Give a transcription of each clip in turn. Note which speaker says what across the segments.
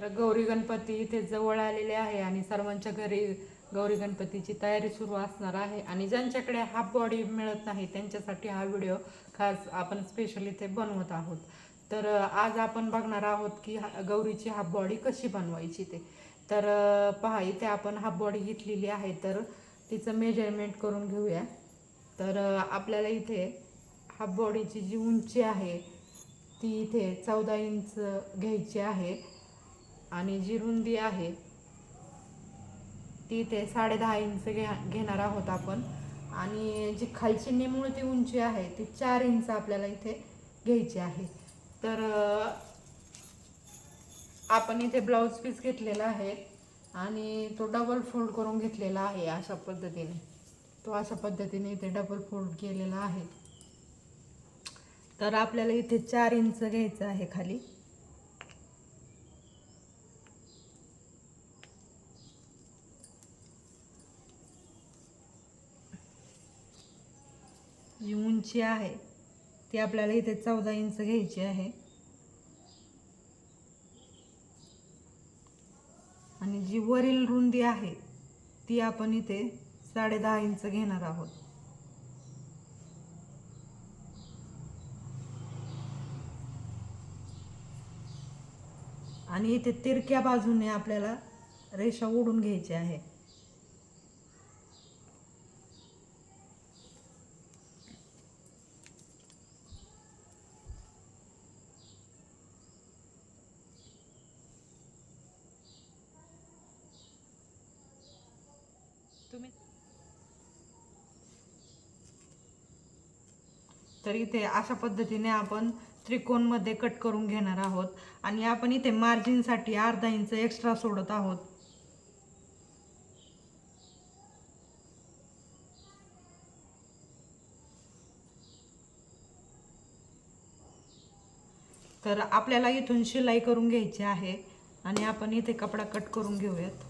Speaker 1: तर गौरी गणपती इथे जवळ आलेले आहे आणि सर्वांच्या घरी गौरी गणपतीची तयारी सुरू असणार आहे. आणि ज्यांच्याकडे हाफ बॉडी मिळत नाही त्यांच्यासाठी हा व्हिडिओ खास आपण स्पेशल इथे बनवत आहोत. तर आज आपण बघणार आहोत की हा- गौरीची हाफ बॉडी कशी बनवायची ते. तर पहा इथे आपण हाफ बॉडी घेतलेली आहे तर तिचं मेजरमेंट करून घेऊया. तर आपल्याला इथे हाफ बॉडीची जी उंची आहे ती इथे चौदा इंच घ्यायची आहे. आणि जी रुंदी आहे ती इथे साडेदहा इंच घे घेणार आहोत आपण. आणि जी खालची निमुळती उंची आहे ती चार इंच आपल्याला इथे घ्यायची आहे. तर आपण इथे ब्लाऊज पीस घेतलेला आहे आणि तो डबल फोल्ड करून घेतलेला आहे अशा पद्धतीने. तो अशा पद्धतीने इथे डबल फोल्ड केलेला आहे. तर आपल्याला इथे चार इंच घ्यायचं आहे खाली. जी उंची आहे ती आपल्याला इथे चौदा इंच घ्यायची आहे. आणि जी वरील रुंदी आहे ती आपण इथे साडे दहा इंच घेणार आहोत. आणि इथे तिरक्या बाजूने आपल्याला रेषा ओढून घ्यायची आहे. तुम्ही? तर इथे अशा पद्धतीने आपण त्रिकोणमध्ये कट करून घेणार आहोत. आणि आपण इथे मार्जिनसाठी अर्धा इंच एक्स्ट्रा सोडत आहोत. तर आपल्याला इथून शिलाई करून घ्यायची आहे. आणि आपण इथे कपडा कट करून घेऊयात.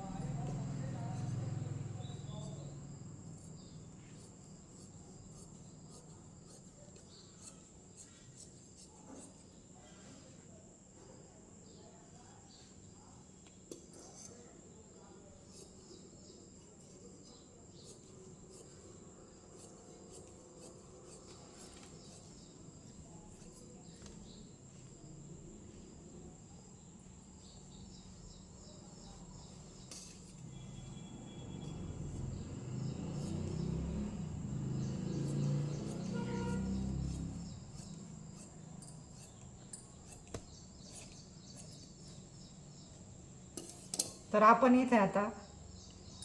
Speaker 1: तर आपण इथे आता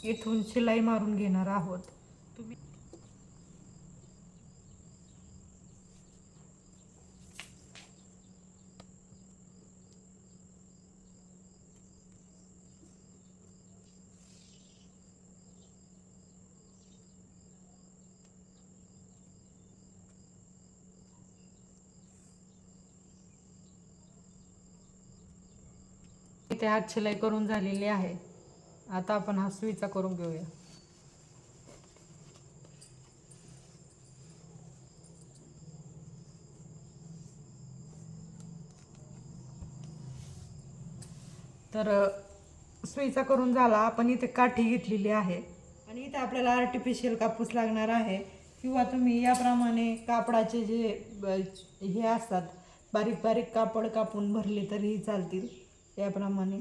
Speaker 1: इथून शिलाई मारून घेणार आहोत. तुम्ही इथे हात शिलाई करून झालेली आहे. आता आपण हा सुईचा करून घेऊया. तर सुईचा करून झाला. आपण इथे काठी घेतलेली आहे. आणि इथे आपल्याला आर्टिफिशियल कापूस लागणार आहे. किंवा तुम्ही याप्रमाणे कापडाचे जे हे असतात बारीक बारीक कापड कापून भरले तरीही चालतील. याप्रमाणे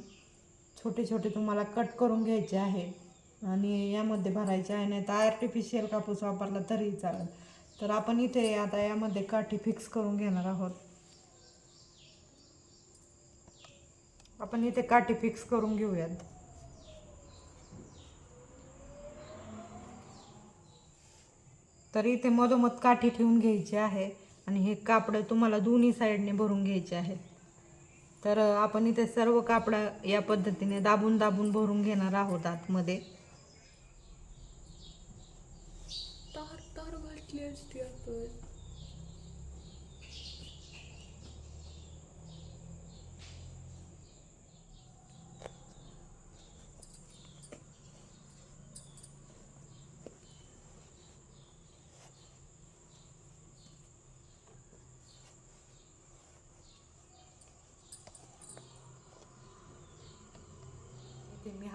Speaker 1: छोटे छोटे तुम्हाला कट करून घ्यायचे आहे. आणि यामध्ये भरायचे आहे नाही तर आर्टिफिशियल कापूस वापरला तरीही चालेल. तर आपण इथे आता यामध्ये काठी फिक्स करून घेणार आहोत. आपण इथे काठी फिक्स करून घेऊयात. तर इथे मधोमध काठी ठेवून घ्यायची आहे आणि हे कापड तुम्हाला दोन्ही साईडने भरून घ्यायचे आहे. तर आपण इथे सर्व कापडा या पद्धतीने दाबून दाबून भरून घेणार आहोत आतमध्ये.
Speaker 2: तार तार घातली असती आपण.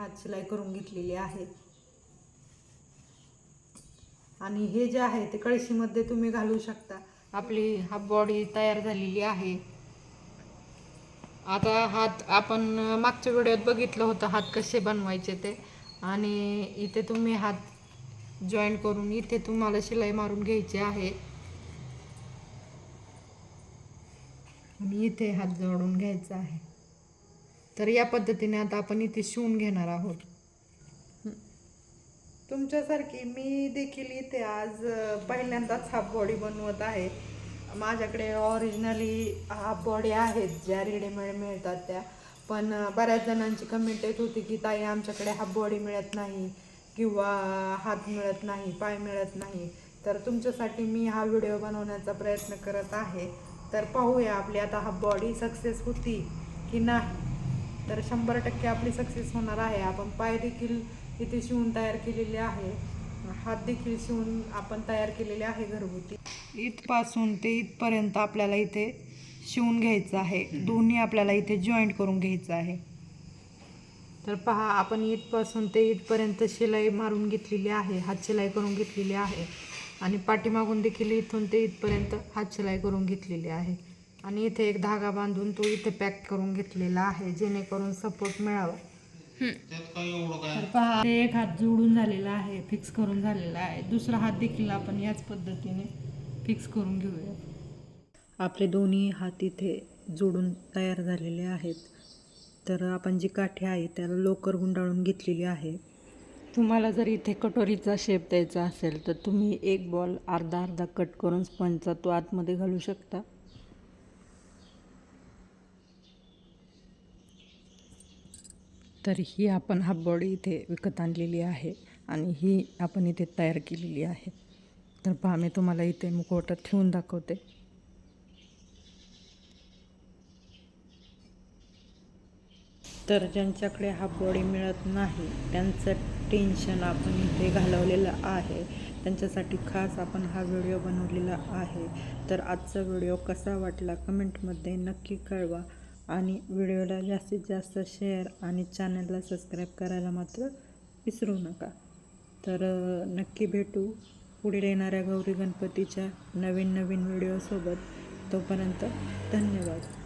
Speaker 1: हात शिलाई करून घेतलेली आहे. आणि हे जे आहे ते कळशीमध्ये तुम्ही घालू शकता. आपली हाफ बॉडी तयार झालेली आहे. आता हात आपण मागच्या व्हिडिओत बघितलं होतं हात कसे बनवायचे ते. आणि इथे तुम्ही हात जॉईन करून इथे तुम्हाला शिलाई मारून घ्यायची आहे. आणि इथे हात जोडून घ्यायचा आहे. तर या पद्धतीने आता आपण इथे शिवून घेणार आहोत. तुमच्यासारखी मी देखील इथे आज पहिल्यांदाच हाफ बॉडी बनवत आहे. माझ्याकडे ऑरिजिनली हाफ बॉडी आहेत ज्या रेडीमेड मिळतात त्या. पण बऱ्याच जणांची कमेंट येत होती की ताई आमच्याकडे हाफ बॉडी मिळत नाही किंवा हात मिळत नाही पाय मिळत नाही. तर तुमच्यासाठी मी हा व्हिडिओ बनवण्याचा प्रयत्न करत आहे. तर पाहूया आपली आता हाफ बॉडी सक्सेस होती की नाही. तर शंभर टक्के आपली सक्सेस होणार आहे. आपण पाय देखील इथे शिवून तयार केलेले आहे. हात देखील शिवून आपण तयार केलेले आहे घरगुती. इथपासून ते इथपर्यंत आपल्याला इथे शिवून घ्यायचं आहे. दोन्ही आपल्याला इथे जॉईंट करून घ्यायचं आहे. तर पहा आपण इथपासून ते इथपर्यंत शिलाई मारून घेतलेली आहे. हात शिलाई करून घेतलेली आहे. आणि पाठीमागून देखील इथून ते इथपर्यंत हात शिलाई करून घेतलेली आहे. आणि इथे एक धागा बांधून तो इथे पॅक करून घेतलेला आहे जेणेकरून सपोर्ट मिळावा. तर पहा ते एक हात जोडून झालेला आहे फिक्स करून झालेला आहे. दुसरा हात देखील आपण याच पद्धतीने फिक्स करून घेऊया. आपले दोन्ही हात इथे जोडून तयार झालेले आहेत. तर आपण जी काठी आहे त्याला लोकर गुंडाळून घेतलेली आहे. तुम्हाला जर इथे कटोरीचा शेप द्यायचा असेल तर तुम्ही एक बॉल अर्धा अर्धा कट करून स्पंजचा तो आतमध्ये घालू शकता. तर ही आपण हाफ बॉडी इथे विकत आणलेली आहे आणि ही आपण इथे तयार केलेली आहे. तर पहा मी तुम्हाला इथे मुखवटात ठेवून दाखवते. तर ज्यांच्याकडे हाफ बॉडी मिळत नाही त्यांचं टेन्शन आपण इथे घालवलेलं आहे. त्यांच्यासाठी खास आपण हा व्हिडिओ बनवलेला आहे. तर आजचा व्हिडिओ कसा वाटला कमेंटमध्ये नक्की कळवा. आणि व्हिडिओला जास्तीत जास्त शेअर आणि चॅनलला सबस्क्राईब करायला मात्र विसरू नका. तर नक्की भेटू पुढील येणाऱ्या गौरी गणपतीच्या नवीन नवीन व्हिडिओसोबत. तोपर्यंत धन्यवाद.